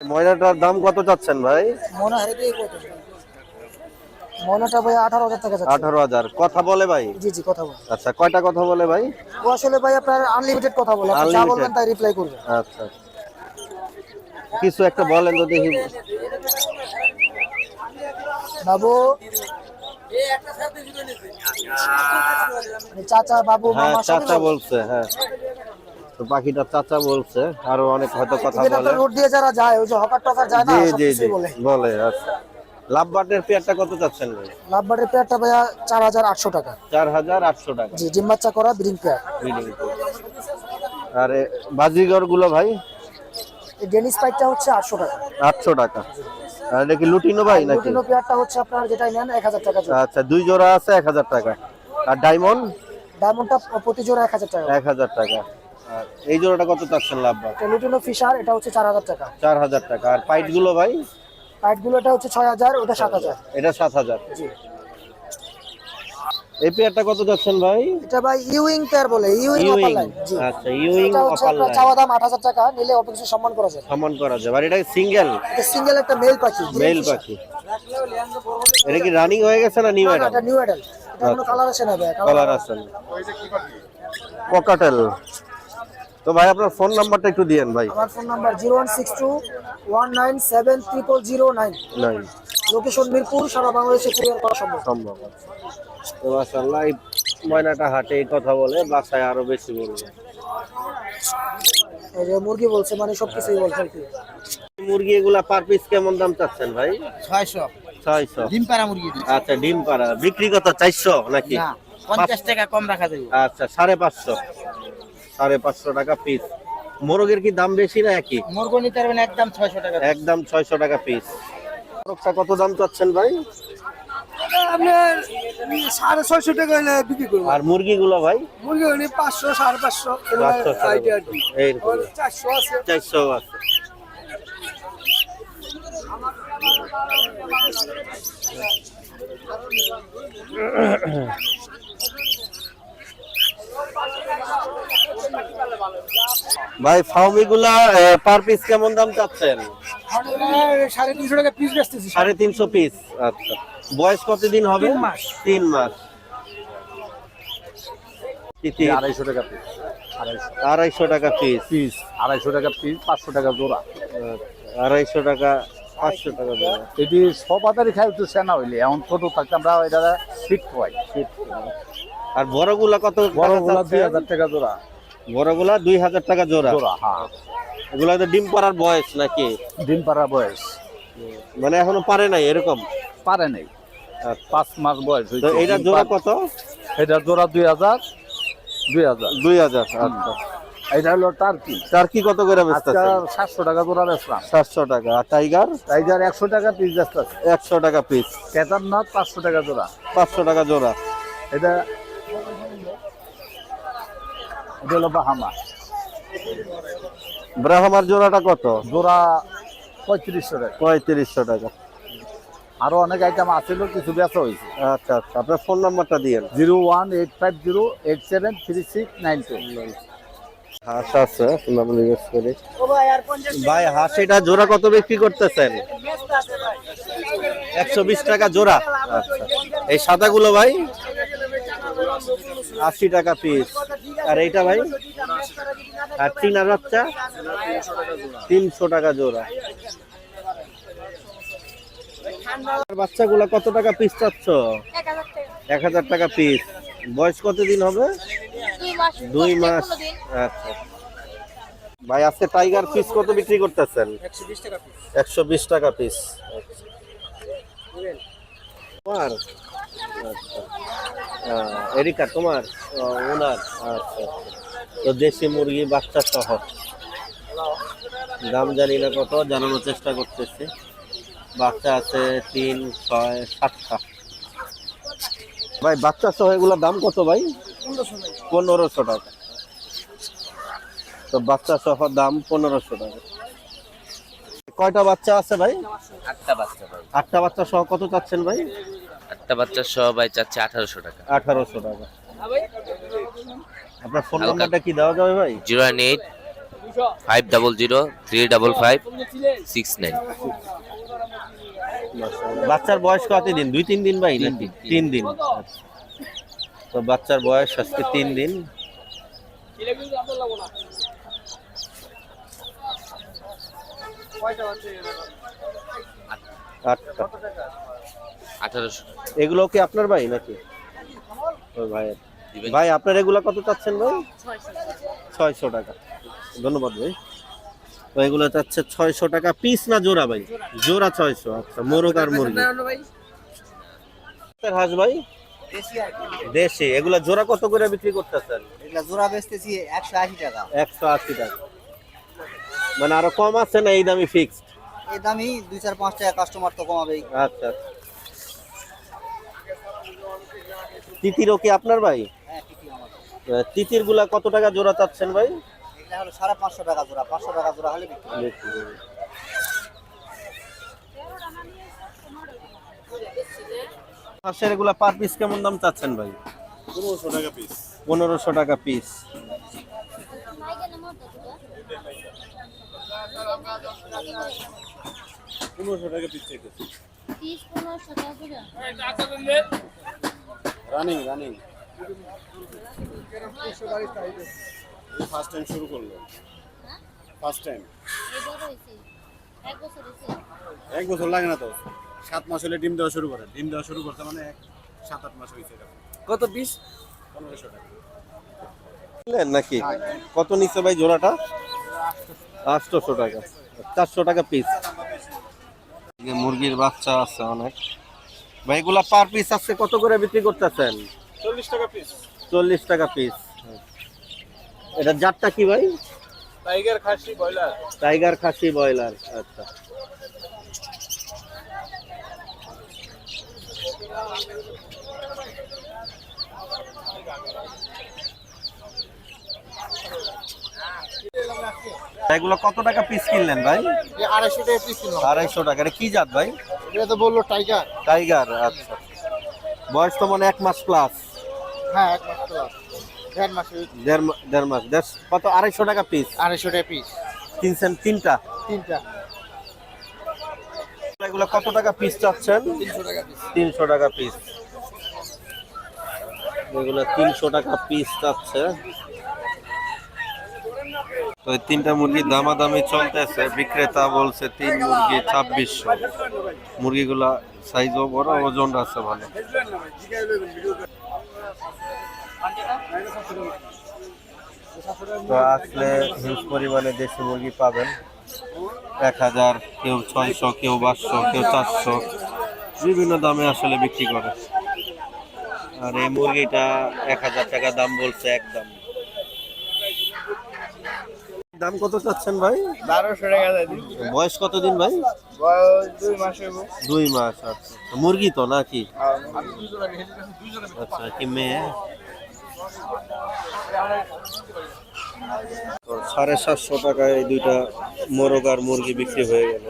ময়নাটার দাম কত চাচ্ছেন ভাই? হয় কত মনেটা ভাই আঠারো হাজার টাকা যাচ্ছে। আঠারো হাজার। কথা বলে ভাই? জি জি কথা বল। আচ্ছা কয়টা কথা বলে ভাই? ও আসলে ভাই আপনার আনলিমিটেড কথা বলে। আপনি যা বলবেন তাই রিপ্লাই করবে। আচ্ছা। কিছু একটা বলেন তো দেখি। বাবু। মানে চাচা বাবু হ্যাঁ মামা চাচা বলে। বলছে হ্যাঁ। তো পাখিটা চাচা বলছে আরও অনেক হয়তো কথা বলে। রোড দিয়ে যারা যায় ওই যে হকার টকার যায় না জি জি বলে। বলে আচ্ছা। পেয়ারটা কত চাচ্ছেন ভাই? লাভবারের পেয়ারটা ভাইয়া চার হাজার আটশো টাকা। চার হাজার আটশো টাকা। জি জিম বাচ্চা করা ব্রিং পেয়ার। আর বাজিগরগুলো ভাই? এই ডেনিস পাইটটা হচ্ছে আটশো টাকা। আটশো টাকা। আর এটা কি লুটিনো ভাই নাকি? লুটিনো পেয়ারটা হচ্ছে আপনার যেটা নেন এক হাজার টাকা আচ্ছা দুই জোড়া আছে এক হাজার টাকা। আর ডায়মন্ড? ডায়মন্ডটা প্রতি জোড়া এক হাজার টাকা। এক হাজার টাকা। আর এই জোড়াটা কত চাচ্ছেন তো লুটিনো ফিশার এটা হচ্ছে চার হাজার টাকা। চার হাজার টাকা। আর পাইটগুলো ভাই পাইট হচ্ছে ছয় হাজার ওটা সাত হাজার। এটা সাত হাজার। জি। এই পেয়ারটা কত যাচ্ছেন ভাই? এটা ভাই ইউইং পেয়ার বলে ইউইং ইউইং লাইন জি। আচ্ছা ইউইং চাওয়া দাম টাকা নিলে কিছু সম্মান করা যায়। সমান করা আর এটা সিঙ্গেল এটা সিঙ্গেল একটা মেল পাখি মেল পাখি। এটা কি রানিং হয়ে গেছে না নিউ না, না, এটা নিউ অ্যাডাল্ট এটা কোনো কালার আসে না ভাই কালার আছে না। পকাটেল তো ভাই আপনার ফোন নাম্বারটা একটু দিয়েন ভাই। আমার phone number zero one six two one nine seven triple zero nine. নাই লোকেশন মিরপুর সারা বাংলাদেশে কুরিয়ার করা সম্ভব। সম্ভব তো মাশাআল্লাহ এই ময়নাটা হাটে এই কথা বলে বাসায় আরও বেশি বলবে। এই যে মুরগি বলছে মানে সব কিছুই বলছে আর কি। মুরগি এগুলা পার পিস কেমন দাম চাচ্ছেন ভাই? ছয়শো। ছয়শো। ডিম পাড়া মুরগি আচ্ছা ডিম পাড়া। বিক্রি কত চারশো নাকি? না পঞ্চাশ টাকা কম রাখা যাবে। আচ্ছা সাড়ে পাঁচশো। সাড়ে পাঁচশো টাকা পিস মোরগের কি দাম বেশি না একই? মুরগো নিতে পারবেন একদম ছয়শো টাকা একদম ছয়শো টাকা পিস মোরগটা কত দাম চাচ্ছেন ভাই? আপনার সাড়ে ছয়শো টাকা হলে বিক্রি করব। আর মুরগিগুলো ভাই? মুরগি হলে পাঁচশো সাড়ে পাঁচশো চারশো আছে। চারশো আছে। ভাই ফাউমি গুলা পার পিস কেমন দাম চাচ্ছেন? সাড়ে তিনশো টাকা পিস বেচতেছি। সাড়ে তিনশো পিস আচ্ছা। বয়স কতদিন হবে? তিন মাস। তিন? আড়াইশো টাকা পিস আড়াইশো। আড়াইশো টাকা পিস পিস আড়াইশো টাকা পিস পাঁচশো টাকা জোড়া। আড়াইশো টাকা পাঁচশো টাকা এটি আদারই খাই একটু সেনা হইলে এমন ছোট থাকতে আমরা এটা ফিট আর বড়গুলা কত বড়গুলা দুই হাজার টাকা জোড়া। বড়গুলা দুই হাজার টাকা জোড়া। জোড়া হ্যাঁ। এগুলা তো ডিম পাড়ার বয়স নাকি? ডিম পাড়া বয়স। মানে এখনও পারে নাই এরকম? পারে নেই। আচ্ছা। পাঁচ মাস বয়স তো এইটা জোড়া কত? এটা জোড়া দুই হাজার দুই হাজার। দুই হাজার আচ্ছা। এটা হলো টার্কি। টার্কি কত করে বেচতেছেন? সাতশো টাকা জোড়া বেচলাম। সাতশো টাকা। আর টাইগার? টাইগার একশো টাকা পিস বেচতেছে। একশো টাকা পিস কেদারনাথ পাঁচশো টাকা জোড়া। পাঁচশো টাকা জোড়া। এটা এটা হলো বাহামা। ব্রাহ্মার জোড়াটা কত? জোড়া পঁয়ত্রিশশো টাকা। পঁয়ত্রিশশো টাকা। আরও অনেক আইটেম আছিল কিছু বেচা হয়েছে। আচ্ছা আচ্ছা আপনার ফোন নাম্বারটা দিয়েন zero one eight five zero eight seven three six nine two. হাঁস আছে নাম জিজ্ঞেস করি। ভাই আর পঞ্চাশ ভাই হাঁস এটা জোড়া কত বিক্রি করতেছেন? একশো বিশ টাকা জোড়া। আচ্ছা এই সাদাগুলো ভাই? আশি টাকা পিস আর এইটা ভাই? আর চিনার বাচ্চা? তিনশো টাকা জোড়া। আর বাচ্চাগুলো কত টাকা পিস চাচ্ছ? এক হাজার টাকা পিস বয়স কতদিন হবে? দুই মাস। আচ্ছা। ভাই, আজকে টাইগার পিস কত বিক্রি করতেছেন? একশো বিশ টাকা পিস পিস তোমার আচ্ছা। এরিকা তোমার? ওনার। আচ্ছা তো দেশি মুরগি বাচ্চা সহ। দাম জানি না কত জানানোর চেষ্টা করতেছি। বাচ্চা আছে তিন ছয় সাতটা। ভাই বাচ্চা সহ এগুলোর দাম কত ভাই? পনেরোশো টাকা। তো বাচ্চা সহ দাম পনেরোশো টাকা। কয়টা বাচ্চা আছে ভাই? আটটা বাচ্চা। আটটা বাচ্চা সহ কত চাচ্ছেন ভাই? আটটা বাচ্চা সবাই চাচ্ছে আঠারোশো টাকা। আঠারোশো টাকা। আপনার ফোন নাম্বারটা কি দেওয়া যাবে ভাই? Zero one eight five double zero three double five six nine. বাচ্চার বয়স কত দিন? দুই তিন দিন ভাই নাকি? তিন দিন। আচ্ছা। তো বাচ্চার বয়স আজকে তিন দিন। আটটা। আঠারোশো। এগুলো কি আপনার ভাই নাকি? ও ভাইয়ের। ভাই আপনার এগুলো কত চাচ্ছেন ভাই? ছয়শো। টাকা। ধন্যবাদ ভাই। তো এগুলো চাচ্ছে ছয়শো টাকা পিস না জোড়া ভাই? জোড়া ছয়শো। আচ্ছা মোরগ আর মুরগি। হাঁস ভাই? দেশি এগুলো জোড়া কত করে বিক্রি করতেছেন? এটা জোড়া বেচতেছি একশো আশি টাকা। একশো আশি টাকা। মানে আরও কম আছে না এই দামি ফিক্সড এই দামি দুই চার পাঁচ টাকা কাস্টমার তো কমাবেই। আচ্ছা আচ্ছা। তিতিরও কি আপনার ভাই? হ্যাঁ তিতিরগুলা কত টাকা জোড়া চাচ্ছেন ভাই? সাড়ে পাঁচশো টাকা জোড়া পাঁচশো টাকা জোড়া হলে হাঁসের এগুলা পার পিস কেমন দাম চাচ্ছেন ভাই? পনেরোশো টাকা পিস পনেরোশো টাকা পিস পনেরোশো টাকা পিস চাইতেছি রানিং রানিং ফার্স্ট টাইম শুরু করল? ফার্স্ট টাইম এক বছর হয়েছে এক বছর লাগে না তো? সাত মাস হলে ডিম দেওয়া শুরু করে। ডিম দেওয়া শুরু করতে মানে এক সাত আট মাস হয়েছে কত পিস পনেরোশো টাকা। বুঝলেন নাকি? কত নিচ্ছে ভাই জোড়াটা? আটশোশো টাকা। চারশো টাকা পিস মুরগির বাচ্চা আছে অনেক। ভাই এগুলা পার পিস আছে কত করে বিক্রি করতেছেন? চল্লিশ টাকা পিস চল্লিশ টাকা পিস এটা জাতটা কি ভাই? টাইগার খাসি ব্রয়লার। টাইগার খাসি ব্রয়লার আচ্ছা। এগুলো কত টাকা পিস কিনলেন ভাই? আড়াইশো টাকা পিস কিলো আড়াইশো টাকা। এটা কি জাত ভাই? এটা তো বলল টাইগার টাইগার আচ্ছা। বয়স তো মানে এক মাস প্লাস হ্যাঁ এক মাস প্লাস দেড় মাস দেড় মাস। দেড় কত? আড়াইশো টাকা পিস আড়াইশো টাকা পিস কিনছেন তিনটা? তিনটা। এগুলো কত টাকা পিস চাচ্ছেন? তিনশো টাকা পিস তিনশো টাকা পিস এগুলো তিনশো টাকা পিস চাচ্ছে। তো তিনটা মুরগি দামাদামি চলতেছে, বিক্রেতা বলছে তিন মুরগি ছাব্বিশশো। মুরগিগুলা সাইজও বড়, ওজন আছে ভালো। তো আসলে হিউজ পরিমাণে দেশি মুরগি পাবেন। এক হাজার, কেউ ছয়শো, কেউ পাঁচশো, কেউ চারশো। বিভিন্ন দামে আসলে বিক্রি করে। আর এই মুরগিটা এক হাজার টাকা দাম বলছে একদম। দাম কত চাচ্ছেন ভাই? বারোশো টাকা বয়স কতদিন ভাই? দুই মাস দুই মাস আচ্ছা। মুরগি তো নাকি? আচ্ছা কি মেয়ে? সাড়ে সাতশো টাকায় এই দুইটা মোরগ আর মুরগি বিক্রি হয়ে গেল।